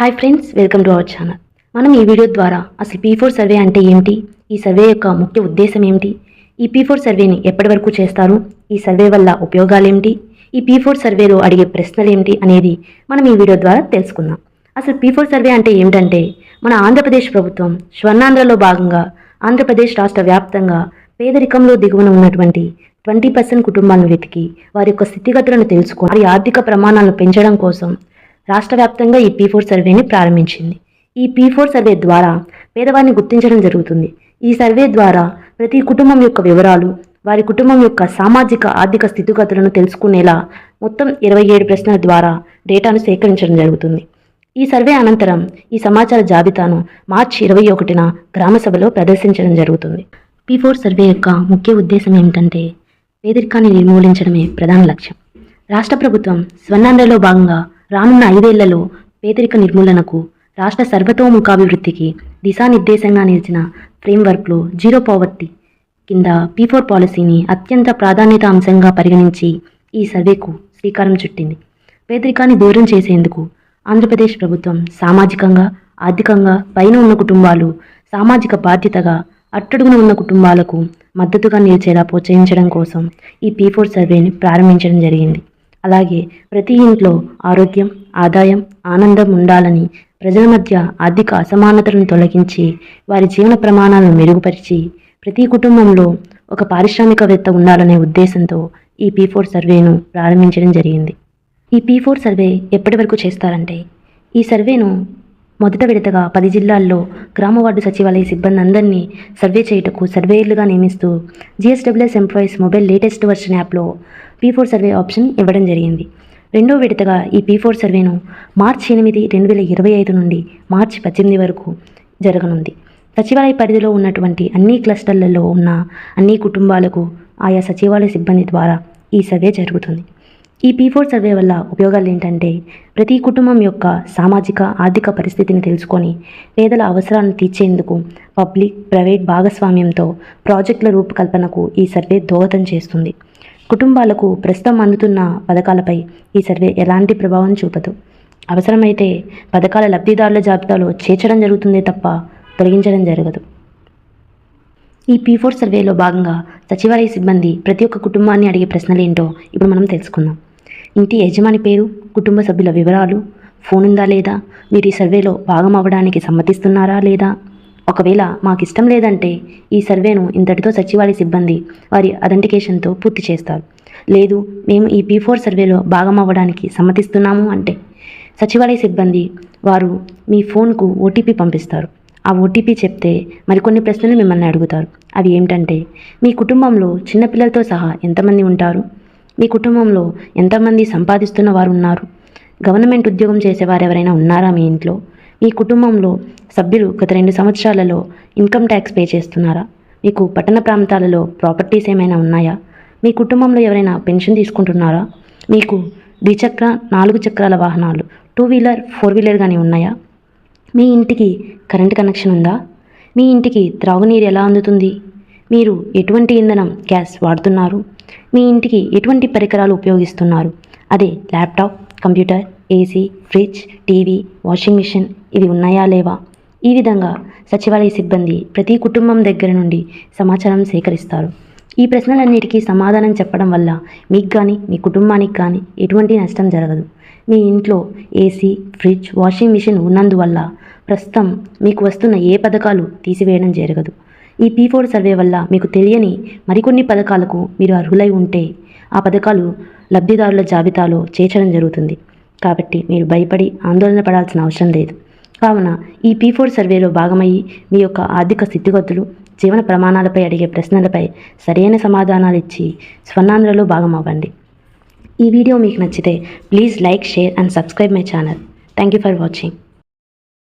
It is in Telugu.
Hi friends welcome to our channel మనం ఈ వీడియో ద్వారా అసలు పీ ఫోర్ సర్వే అంటే ఏమిటి? ఈ సర్వే యొక్క ముఖ్య ఉద్దేశం ఏమిటి? ఈ పీ ఫోర్ సర్వేని ఎప్పటి వరకు చేస్తారు? ఈ సర్వే వల్ల ఉపయోగాలు ఏమిటి? ఈ పీ ఫోర్ సర్వేలో అడిగే ప్రశ్నలు ఏమిటి అనేది మనం ఈ వీడియో ద్వారా తెలుసుకుందాం. అసలు పీ ఫోర్ సర్వే అంటే ఏమిటంటే మన ఆంధ్రప్రదేశ్ ప్రభుత్వం స్వర్ణాంధ్రలో భాగంగా ఆంధ్రప్రదేశ్ రాష్ట్ర వ్యాప్తంగా పేదరికంలో దిగువన ఉన్నటువంటి ట్వంటీ పర్సెంట్ కుటుంబాలను వెతికి వారి యొక్క స్థితిగతులను తెలుసుకొని వారి ఆర్థిక ప్రమాణాలను పెంచడం కోసం రాష్ట్ర వ్యాప్తంగా ఈ పీ ఫోర్ సర్వేని ప్రారంభించింది. ఈ పీ ఫోర్ సర్వే ద్వారా పేదవారిని గుర్తించడం జరుగుతుంది. ఈ సర్వే ద్వారా ప్రతి కుటుంబం యొక్క వివరాలు వారి కుటుంబం యొక్క సామాజిక ఆర్థిక స్థితిగతులను తెలుసుకునేలా మొత్తం ఇరవై ఏడు ప్రశ్నల ద్వారా డేటాను సేకరించడం జరుగుతుంది. ఈ సర్వే అనంతరం ఈ సమాచార జాబితాను మార్చి ఇరవై ఒకటిన గ్రామ సభలో ప్రదర్శించడం జరుగుతుంది. పీ ఫోర్ సర్వే యొక్క ముఖ్య ఉద్దేశం ఏమిటంటే పేదరికాన్ని నిర్మూలించడమే ప్రధాన లక్ష్యం. రాష్ట్ర ప్రభుత్వం స్వర్ణాంధ్రలో భాగంగా రానున్న ఐదేళ్ళలో పేదరిక నిర్మూలనకు రాష్ట్ర సర్వతోముఖాభివృద్ధికి దిశానిర్దేశంగా నిలిచిన ఫ్రేమ్వర్క్లో జీరో పావర్టీ కింద పీ ఫోర్ పాలసీని అత్యంత ప్రాధాన్యత అంశంగా పరిగణించి ఈ సర్వేకు శ్రీకారం చుట్టింది. పేదరికాన్ని దూరం చేసేందుకు ఆంధ్రప్రదేశ్ ప్రభుత్వం సామాజికంగా ఆర్థికంగా పైన ఉన్న కుటుంబాలు సామాజిక బాధ్యతగా అట్టడుగున ఉన్న కుటుంబాలకు మద్దతుగా నిలిచేలా ప్రోత్సహించడం కోసం ఈ పీ ఫోర్ సర్వేని ప్రారంభించడం జరిగింది. అలాగే ప్రతి ఇంట్లో ఆరోగ్యం ఆదాయం ఆనందం ఉండాలని ప్రజల మధ్య ఆర్థిక అసమానతలను తొలగించి వారి జీవన ప్రమాణాలను మెరుగుపరిచి ప్రతి కుటుంబంలో ఒక పారిశ్రామికవేత్త ఉండాలనే ఉద్దేశంతో ఈ పీ ఫోర్ సర్వేను ప్రారంభించడం జరిగింది. ఈ పీ ఫోర్ సర్వే ఎప్పటి వరకు చేస్తారంటే ఈ సర్వేను మొదట విడతగా పది జిల్లాల్లో గ్రామ వార్డు సచివాలయ సిబ్బంది అందరినీ సర్వే చేయుటకు సర్వేయర్లుగా నియమిస్తూ GSWS employees mobile latest version యాప్లో పీ ఫోర్ సర్వే ఆప్షన్ ఇవ్వడం జరిగింది. రెండో విడతగా ఈ పీ ఫోర్ సర్వేను మార్చి ఎనిమిది రెండు వేల ఇరవై ఐదు నుండి మార్చి పద్దెనిమిది వరకు జరగనుంది. సచివాలయ పరిధిలో ఉన్నటువంటి అన్ని క్లస్టర్లలో ఉన్న అన్ని కుటుంబాలకు ఆయా సచివాలయ సిబ్బంది ద్వారా ఈ సర్వే జరుగుతుంది. ఈ పీ ఫోర్ సర్వే వల్ల ఉపయోగాలు ఏంటంటే ప్రతి కుటుంబం యొక్క సామాజిక ఆర్థిక పరిస్థితిని తెలుసుకొని పేదల అవసరాలను తీర్చేందుకు పబ్లిక్ ప్రైవేట్ భాగస్వామ్యంతో ప్రాజెక్టుల రూపకల్పనకు ఈ సర్వే దోహదం చేస్తుంది. కుటుంబాలకు ప్రస్తుతం అందుతున్న పథకాలపై ఈ సర్వే ఎలాంటి ప్రభావం చూపదు. అవసరమైతే పథకాల లబ్ధిదారుల జాబితాలో చేర్చడం జరుగుతుందే తప్ప తొలగించడం జరగదు. ఈ పీ ఫోర్ సర్వేలో భాగంగా సచివాలయ సిబ్బంది ప్రతి ఒక్క కుటుంబాన్ని అడిగే ప్రశ్నలు ఏంటో ఇప్పుడు మనం తెలుసుకుందాం. ఇంటి యజమాని పేరు కుటుంబ సభ్యుల వివరాలు ఫోన్ ఉందా లేదా మీరు ఈ సర్వేలో భాగం అవ్వడానికి సమ్మతిస్తున్నారా లేదా ఒకవేళ మాకు ఇష్టం లేదంటే ఈ సర్వేను ఇంతటితో సచివాలయ సిబ్బంది వారి అథెంటికేషన్తో పూర్తి చేస్తారు. లేదు మేము ఈ పీ ఫోర్ సర్వేలో భాగం అవ్వడానికి సమ్మతిస్తున్నాము అంటే. సచివాలయ సిబ్బంది వారు మీ ఫోన్కు ఓటీపీ పంపిస్తారు. ఆ ఓటీపీ చెప్తే మరికొన్ని ప్రశ్నలు మిమ్మల్ని అడుగుతారు. అవి ఏమిటంటే మీ కుటుంబంలో చిన్నపిల్లలతో సహా ఎంతమంది ఉంటారు? మీ కుటుంబంలో ఎంతమంది సంపాదిస్తున్న వారు ఉన్నారు గవర్నమెంట్ ఉద్యోగం చేసేవారు ఎవరైనా ఉన్నారా మీ ఇంట్లో? మీ కుటుంబంలో సభ్యులు గత రెండు సంవత్సరాలలో ఇన్కమ్ ట్యాక్స్ పే చేస్తున్నారా? మీకు పట్టణ ప్రాంతాలలో ప్రాపర్టీస్ ఏమైనా ఉన్నాయా? మీ కుటుంబంలో ఎవరైనా పెన్షన్ తీసుకుంటున్నారా? మీకు ద్విచక్ర నాలుగు చక్రాల వాహనాలు టూ వీలర్ ఫోర్ వీలర్ కానీ ఉన్నాయా? మీ ఇంటికి కరెంట్ కనెక్షన్ ఉందా? మీ ఇంటికి త్రాగునీరు ఎలా అందుతుంది? మీరు ఎటువంటి ఇంధనం గ్యాస్ వాడుతున్నారు? మీ ఇంటికి ఎటువంటి పరికరాలు ఉపయోగిస్తున్నారు? అదే laptop computer AC fridge TV washing machine ఇవి ఉన్నాయా లేవా? ఈ విధంగా సచివాలయ సిబ్బంది ప్రతి కుటుంబం దగ్గర నుండి సమాచారం సేకరిస్తారు. ఈ ప్రశ్నలన్నిటికీ సమాధానం చెప్పడం వల్ల మీకు కానీ మీ కుటుంబానికి కానీ ఎటువంటి నష్టం జరగదు. మీ ఇంట్లో ఏసీ ఫ్రిడ్జ్ వాషింగ్ మిషన్ ఉన్నందువల్ల ప్రస్తుతం మీకు వస్తున్న ఏ పథకాలు తీసివేయడం జరగదు. ఈ పీ ఫోర్ సర్వే వల్ల మీకు తెలియని మరికొన్ని పథకాలకు మీరు అర్హులై ఉంటే ఆ పథకాలు లబ్ధిదారుల జాబితాలో చేర్చడం జరుగుతుంది. కాబట్టి మీరు భయపడి ఆందోళన పడాల్సిన అవసరం లేదు. కావున ఈ పీ ఫోర్ సర్వేలో భాగమయ్యి మీ యొక్క ఆర్థిక స్థితిగతులు జీవన ప్రమాణాలపై అడిగే ప్రశ్నలపై సరైన సమాధానాలు ఇచ్చి స్వర్ణాంధ్రలో భాగం అవ్వండి ఈ వీడియో మీకు నచ్చితే please like share and subscribe my channel. Thank you for watching